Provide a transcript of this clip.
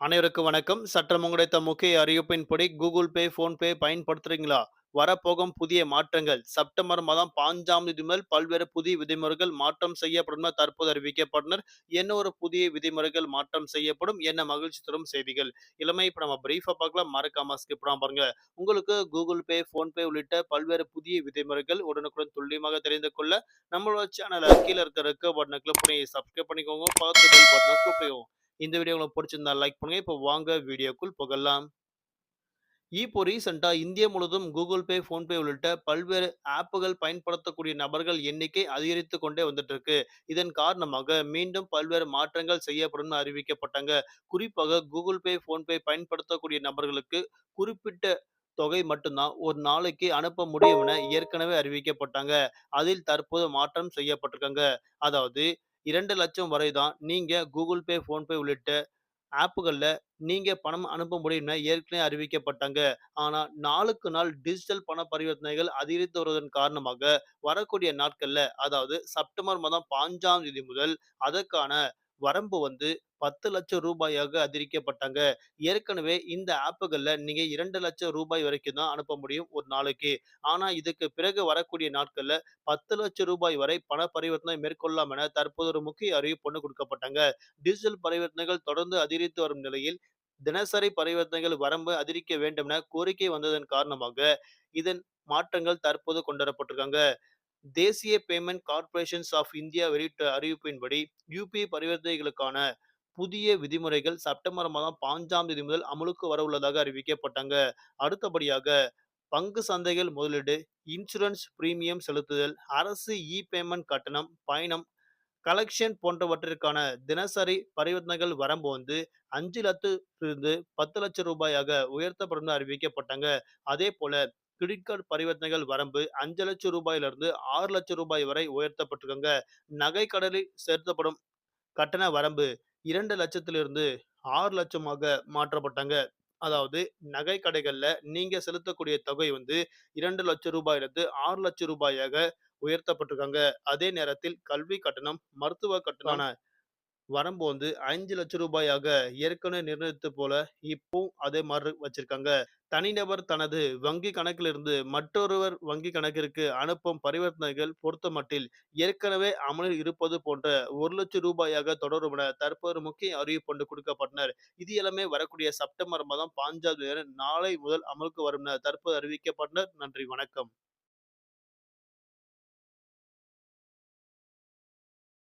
அனைவருக்கும் வணக்கம். சற்றம் கிடைத்த முக்கிய அறிவிப்பின்படி கூகுள் பே போன்பே பயன்படுத்துறீங்களா? வரப்போகும் புதிய மாற்றங்கள். செப்டம்பர் மாதம் பாஞ்சாம் தேதி முதல் பல்வேறு புதிய விதிமுறைகள் மாற்றம் செய்யப்படும் தற்போது அறிவிக்கப்பட்டனர். என்ன ஒரு புதிய விதிமுறைகள் மாற்றம் செய்யப்படும் என்ன மகிழ்ச்சி தரும் செய்திகள். இளமை இப்போ நம்ம பிரீஃபா பார்க்கலாம். மறக்காம ஸ்கிப் பண்ணாம பாருங்க. உங்களுக்கு கூகுள் பே போன்பே உள்ளிட்ட பல்வேறு புதிய விதிமுறைகள் உடனுக்குடன் துல்லியமாக தெரிந்து கொள்ள நம்மளோட சேனலை கீழே இருக்க இருக்க பட்டனை கிளிக் பண்ணி சப்ஸ்கிரைப் பண்ணிக்கோங்க. பார்த்து பெல் பட்டனை கூப்பிடுவோம் இந்த வீடியோ உங்களுக்கு பிடிச்சிருந்தா லைக் பண்ணுங்க. இப்போ வாங்க வீடியோக்குள் புகழலாம் இப்போ ரீசெண்டா இந்தியா முழுவதும் கூகுள் பே ஃபோன்பே உள்ளிட்ட பல்வேறு ஆப்புகள் பயன்படுத்தக்கூடிய நபர்கள் எண்ணிக்கை அதிகரித்து கொண்டே வந்துட்டு இருக்கு இதன் காரணமாக மீண்டும் பல்வேறு மாற்றங்கள் செய்யப்படும் அறிவிக்கப்பட்டாங்க. குறிப்பாக கூகுள் பே ஃபோன்பே பயன்படுத்தக்கூடிய நபர்களுக்கு குறிப்பிட்ட தொகை மட்டும்தான் ஒரு நாளைக்கு அனுப்ப முடியும் என ஏற்கனவே அறிவிக்கப்பட்டாங்க. அதில் தற்போது மாற்றம் செய்யப்பட்டிருக்காங்க. அதாவது இரண்டு லட்சம் வரை தான் நீங்கள் கூகுள் பே ஃபோன்பே உள்ளிட்ட ஆப்புகளில் நீங்கள் பணம் அனுப்ப முடியும்னு ஏற்கனவே அறிவிக்கப்பட்டாங்க. ஆனால் நாளுக்கு நாள் டிஜிட்டல் பண பரிவர்த்தனைகள் அதிகரித்து வருவதன் காரணமாக, வரக்கூடிய நாட்களில் அதாவது செப்டம்பர் மாதம் பாஞ்சாம் தேதி முதல் அதற்கான வரம்பு வந்து பத்து லட்சம் ரூபாயாக அதிகரிக்கப்பட்டாங்க. ஏற்கனவே இந்த ஆப்புகள்ல நீங்க இரண்டு லட்சம் ரூபாய் வரைக்கும் தான் அனுப்ப முடியும் ஒரு நாளைக்கு. ஆனா, இதுக்கு பிறகு வரக்கூடிய நாட்கள்ல ரூ. 10,00,000 வரை பண பரிவர்த்தனை மேற்கொள்ளலாம் என தற்போது ஒரு முக்கிய அறிவிப்பு ஒன்று கொடுக்கப்பட்டாங்க டிஜிட்டல் பரிவர்த்தனைகள் தொடர்ந்து அதிகரித்து வரும் நிலையில், தினசரி பரிவர்த்தனைகள் வரம்பு அதிகரிக்க வேண்டும் என கோரிக்கை வந்ததன் காரணமாக, இதன் மாற்றங்கள் தற்போது கொண்டுவரப்பட்டிருக்காங்க தேசிய பேமெண்ட் கார்பரேஷன்ஸ் ஆஃப் இந்தியா வெளியிட்ட அறிவிப்பின்படி, யூபிஐ பரிவர்த்தனைகளுக்கான புதிய விதிமுறைகள் செப்டம்பர் மாதம் பாஞ்சாம் தேதி முதல் அமலுக்கு வரவுள்ளதாக அறிவிக்கப்பட்டாங்க. அடுத்தபடியாக பங்கு சந்தைகள் முதலீடு, இன்சூரன்ஸ் பிரீமியம் செலுத்துதல், அரசு இ-பேமெண்ட் கட்டணம், பயணம், கலெக்ஷன் போன்றவற்றிற்கான தினசரி பரிவர்த்தனைகள் வரம்பு வந்து அஞ்சு லட்சத்திலிருந்து பத்து லட்சம் ரூபாயாக உயர்த்தப்படும் அறிவிக்கப்பட்டாங்க அதே போல கிரெடிட் கார்டு பரிவர்த்தனைகள் வரம்பு அஞ்சு லட்சம் ரூபாயிலிருந்து ஆறு லட்சம் ரூபாய் வரை உயர்த்தப்பட்டிருக்காங்க. நகை கடலில் செலுத்தப்படும் கட்டண வரம்பு இரண்டு லட்சத்திலிருந்து ஆறு லட்சமாக மாற்றப்பட்டாங்க. அதாவது நகை கடைகள்ல நீங்க செலுத்தக்கூடிய தொகை வந்து இரண்டு லட்சம் ரூபாயிலிருந்து ஆறு லட்சம் ரூபாயாக உயர்த்தப்பட்டிருக்காங்க. அதே நேரத்தில் கல்வி கட்டணம், மருத்துவ கட்டணமான வரம்பு வந்து ரூ. 5,00,000 ஏற்கனவே நிர்ணயித்தது போல இப்பவும் அதே மாதிரி வச்சிருக்காங்க. தனிநபர் தனது வங்கி கணக்கிலிருந்து மற்றொருவர் வங்கி கணக்கிற்கு அனுப்பும் பரிவர்த்தனைகள் பொறுத்தமட்டில் ஏற்கனவே அமலில் இருப்பது போன்ற ஒரு லட்சம் ரூபாயாக தொடரும் என தற்போது முக்கிய அறிவிப்பு ஒன்று கொடுக்கப்பட்டனர் இது எல்லாமே வரக்கூடிய செப்டம்பர் மாதம் பாஞ்சாவது நாளை முதல் அமலுக்கு வரும் என தற்போது அறிவிக்கப்பட்டனர். நன்றி, வணக்கம்.